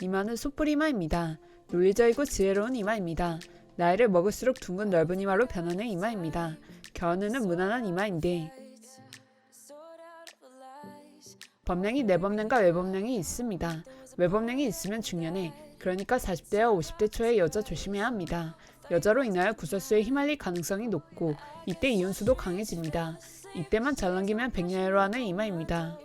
이마는 숯불 이마입니다. 논리적이고 지혜로운 이마입니다. 나이를 먹을수록 둥근 넓은 이마로 변하는 이마입니다. 겨우는 무난한 이마인데 범량이 내범량과 외범량이 있습니다. 외범량이 있으면 중년에 그러니까 40대와 50대 초에 여자 조심해야 합니다. 여자로 인하여 구설수에 휘말릴 가능성이 높고 이때 이혼수도 강해집니다. 이때만 잘 넘기면 백년으로 하는 이마입니다.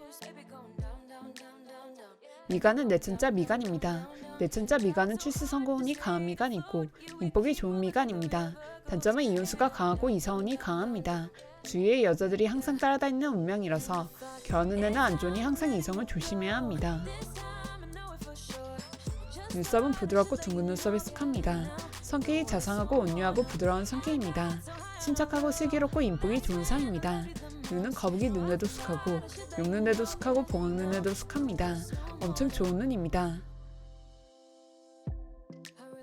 미간은 내천자 미간입니다. 내천자 미간은 출세 성공운이 강한 미간이고 인복이 좋은 미간입니다. 단점은 이혼수가 강하고 이사운이 강합니다. 주위의 여자들이 항상 따라다니는 운명이라서 애는 안 좋으니 항상 이성을 조심해야 합니다. 눈썹은 부드럽고 둥근 눈썹에 속합니다. 성격이 자상하고 온유하고 부드러운 성격입니다. 침착하고 슬기롭고 인복이 좋은 상입니다. 눈은 거북이 눈에도 속하고 용눈에도 속하고 봉황 눈에도 속합니다. 엄청 좋은 눈입니다.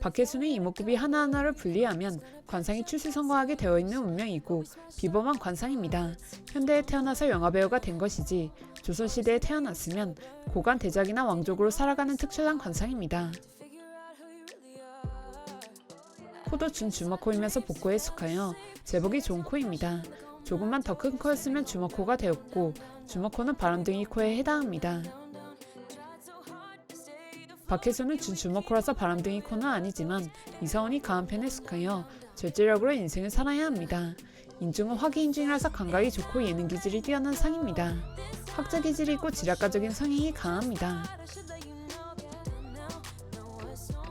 박혜순의 이목구비 하나하나를 분리하면 관상이 출세성공하게 되어 있는 운명이고 비범한 관상입니다. 현대에 태어나서 영화배우가 된 것이지 조선시대에 태어났으면 고관 대작이나 왕족으로 살아가는 특출난 관상입니다. 코도 준 주먹코이면서 복코에 속하여 제복이 좋은 코입니다. 조금만 더 큰 코였으면 주먹코가 되었고 주먹코는 바람둥이 코에 해당합니다. 박혜수는 준 주먹코라서 바람둥이 코는 아니지만 이사원이 강한 편에 속하여 절제력으로 인생을 살아야 합니다. 인중은 화기인중이라서 감각이 좋고 예능 기질이 뛰어난 상입니다. 학자 기질이 있고 지략가적인 성향이 강합니다.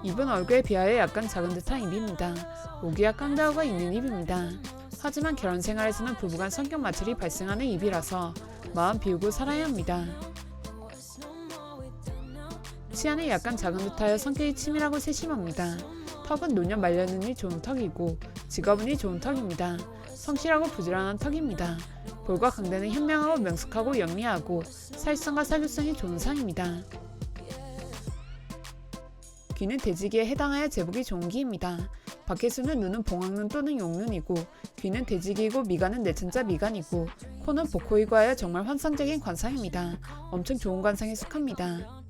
입은 얼굴에 비하여 약간 작은 듯한 입입니다. 오기와 깡다우가 있는 입입니다. 하지만 결혼 생활에서는 부부간 성격 마찰이 발생하는 입이라서 마음 비우고 살아야 합니다. 치아는 약간 작은 듯하여 성격이 치밀하고 세심합니다. 턱은 노년 말려는이 좋은 턱이고 직업운이 좋은 턱입니다. 성실하고 부지런한 턱입니다. 볼과 강대는 현명하고 명숙하고 영리하고 사회성과 사교성이 좋은 상입니다. 귀는 돼지기에 해당하여 제복이 좋은 기입니다. 박혜수는 눈은 봉황눈 또는 용눈이고 귀는 돼지기이고 미간은 내천자 미간이고 코는 하여 정말 환상적인 관상입니다. 엄청 좋은 관상에 속합니다.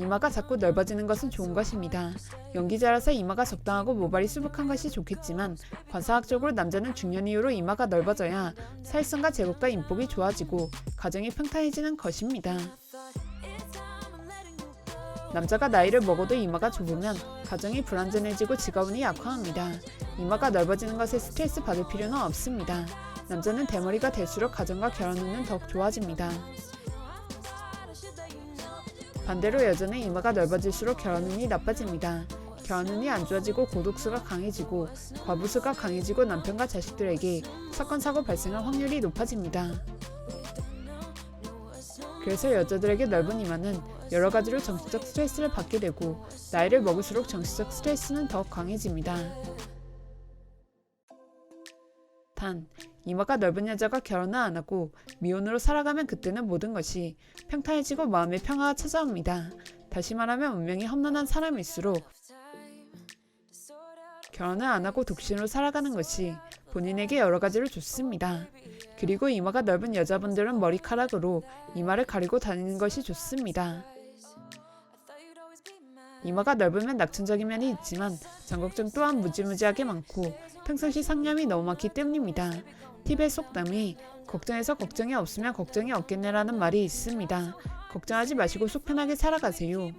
이마가 자꾸 넓어지는 것은 좋은 것입니다. 연기자라서 이마가 적당하고 모발이 수북한 것이 좋겠지만 관사학적으로 남자는 중년 이후로 이마가 넓어져야 사회성과 제국과 인복이 좋아지고 가정이 평탄해지는 것입니다. 남자가 나이를 먹어도 이마가 좁으면 가정이 불안전해지고 직업운이 약화합니다. 이마가 넓어지는 것에 스트레스 받을 필요는 없습니다. 남자는 대머리가 될수록 가정과 결혼운은 더욱 좋아집니다. 반대로 여자는 이마가 넓어질수록 결혼운이 나빠집니다. 결혼운이 안 좋아지고 고독수가 강해지고 과부수가 강해지고 남편과 자식들에게 사건 사고 발생할 확률이 높아집니다. 그래서 여자들에게 넓은 이마는 여러 가지로 정신적 스트레스를 받게 되고 나이를 먹을수록 정신적 스트레스는 더 강해집니다. 단, 이마가 넓은 여자가 결혼을 안 하고 미혼으로 살아가면 그때는 모든 것이 평탄해지고 마음의 평화가 찾아옵니다. 다시 말하면 운명이 험난한 사람일수록 결혼을 안 하고 독신으로 살아가는 것이 본인에게 여러 가지로 좋습니다. 그리고 이마가 넓은 여자분들은 머리카락으로 이마를 가리고 다니는 것이 좋습니다. 이마가 넓으면 낙천적인 면이 있지만 장걱정 또한 무지무지하게 많고 평상시 상념이 너무 많기 때문입니다. 팁의 속담이 걱정해서 걱정이 없으면 걱정이 없겠네라는 말이 있습니다. 걱정하지 마시고 속 편하게 살아가세요.